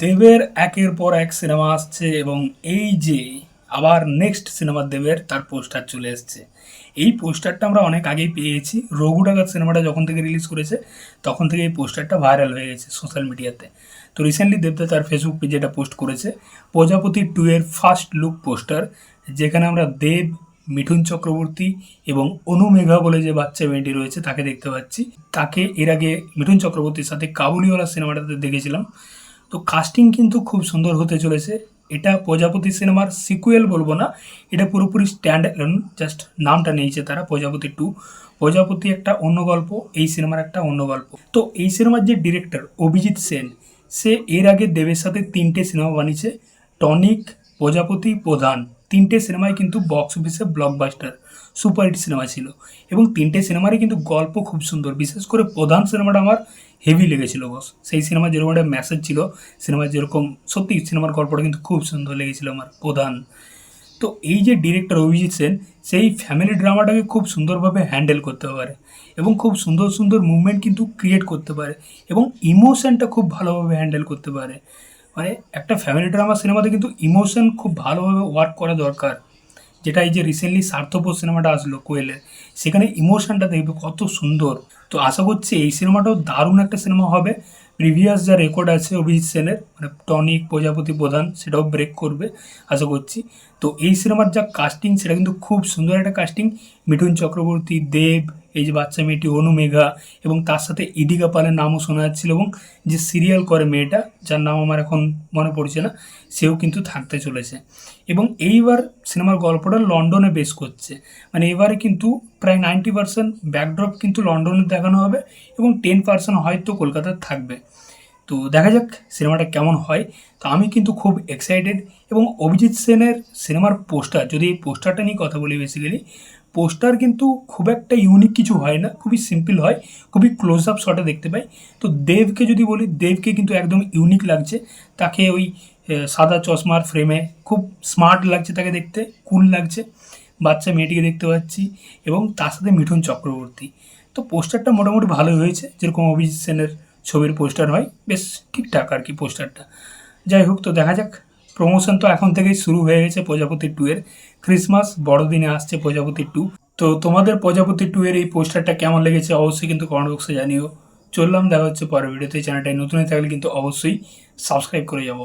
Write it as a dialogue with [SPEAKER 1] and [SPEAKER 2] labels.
[SPEAKER 1] দেবের একের পর এক সিনেমা আসছে এবং এই যে আবার নেক্সট সিনেমা দেবের তার পোস্টার চলে এসছে। এই পোস্টারটা আমরা অনেক আগেই পেয়েছি। রঘু ডাকাত সিনেমাটা যখন থেকে রিলিজ করেছে, তখন থেকে এই পোস্টারটা ভাইরাল হয়ে গেছে সোশ্যাল মিডিয়াতে তো। রিসেন্টলি দেবদা তার ফেসবুক পেজে এটা পোস্ট করেছে। প্রজাপতি টু এর ফার্স্ট লুক পোস্টার যেখানে আমরা দেব, মিঠুন চক্রবর্তী এবং অনু মেঘা বলে যে বাচ্চা মেয়েটি রয়েছে, তাকে দেখতে পাচ্ছি। তাকে এর আগে মিঠুন চক্রবর্তীর সাথে কাবুলিওয়ালা সিনেমাটাতে দেখেছিলাম। তো কাস্টিং কিন্তু খুব সুন্দর হতে চলেছে। এটা প্রজাপতি সিনেমার সিকুয়েল বলব না, এটা পুরোপুরি স্ট্যান্ড জাস্ট নামটা নিয়েছে তারা, প্রজাপতি টু প্রজাপতি একটা অন্য গল্প, এই সিনেমার একটা অন্য গল্প। তো এই সিনেমার যে ডিরেক্টর অভিজিৎ সেন, সে এর আগে দেবের সাথে তিনটে সিনেমা বানিয়েছে, টনিক, প্রজাপতি, প্রধান। তিনটে সিনেমায় কিন্তু বক্স অফিসে ব্লকবাস্টার সুপারহিট সিনেমা ছিল। এবং তিনটে সিনেমারই কিন্তু গল্প খুব সুন্দর। বিশেষ করে প্রধান সিনেমাটা আমার হেভি লেগেছিল বস সেই সিনেমা যেরকম একটা মেসেজ ছিল সিনেমার যেরকম, সত্যি সিনেমার গল্পটা কিন্তু খুব সুন্দর লেগেছিল আমার প্রধান। তো এই যে ডিরেক্টর অভিজিৎ সেন, সেই ফ্যামিলি ড্রামাটাকে খুব সুন্দরভাবে হ্যান্ডেল করতে পারে এবং খুব সুন্দর সুন্দর মুভমেন্ট কিন্তু ক্রিয়েট করতে পারে এবং ইমোশনটা খুব ভালোভাবে হ্যান্ডেল করতে পারে। মানে একটা ফ্যামিলি ড্রামা সিনেমাতে কিন্তু ইমোশন খুব ভালোভাবে ওয়ার্ক করা দরকার। যেটা এই যে রিসেন্টলি স্বার্থপর সিনেমাটা আসলো কোয়েলের, সেখানে ইমোশনটা দেখবে কত সুন্দর। তো আশা করছি এই সিনেমাটাও দারুণ একটা সিনেমা হবে। প্রিভিয়াস যা রেকর্ড আছে অভিজিৎ সেনের মানে টনিক প্রজাপতি প্রধান, সেটাও ব্রেক করবে, আশা করছি। তো এই সিনেমার যা কাস্টিং সেটা কিন্তু খুব সুন্দর একটা কাস্টিং মিঠুন চক্রবর্তী, দেব এই যে বাচ্চা মেয়েটি অনু মেঘা এবং তার সাথে ইদিকা পালের নামও শোনা যাচ্ছিল এবং যে সিরিয়াল করে মেয়েটা, যার নাম আমার এখন মনে পড়ছে না, সেও কিন্তু থাকতে চলেছে। এবং এইবার সিনেমার গল্পটা লন্ডনে বেস করছে। মানে এবারে কিন্তু প্রায় নাইনটি পার্সেন্ট ব্যাকড্রপ কিন্তু লন্ডনে দেখানো হবে এবং টেন পার্সেন্ট হয়তো কলকাতার থাকবে। তো দেখা যাক সিনেমাটা কেমন হয়। তো আমি কিন্তু খুব এক্সাইটেড এবং অভিজিৎ সেনের সিনেমার পোস্টার, যদি এই পোস্টারটা নিয়ে কথা বলি বেসিক্যালি পোস্টার কিন্তু খুব একটা ইউনিক কিছু হয় না, খুবই সিম্পল হয়, খুবই ক্লোজ আপ শটে দেখতে পাই। তো দেবকে যদি বলি, দেবকে কিন্তু একদম ইউনিক লাগছে। তাকে ওই সাদা চশমার ফ্রেমে খুব স্মার্ট লাগছে তাকে দেখতে কুল লাগছে। বাচ্চা মেয়েটিকে দেখতে পাচ্ছি এবং তার সাথে মিঠুন চক্রবর্তী। তো পোস্টারটা মোটামুটি ভালোই হয়েছে, যেরকম অভিজিৎ সেনের ছবির পোস্টার হয়, বেশ ঠিকঠাক আর কি পোস্টারটা। যাই হোক, তো দেখা যাক। প্রমোশন তো এখন থেকেই শুরু হয়ে গেছে প্রজাপতি টু এর। ক্রিসমাস বড়দিনে আসছে প্রজাপতি টু তো তোমাদের প্রজাপতি টু এর এই পোস্টারটা কেমন লেগেছে অবশ্যই কিন্তু কমেন্ট বক্সে জানিও। চললাম, দেখা হচ্ছে পরের ভিডিওতে চ্যানেলটাই নতুন থাকলে কিন্তু অবশ্যই সাবস্ক্রাইব করে যাব।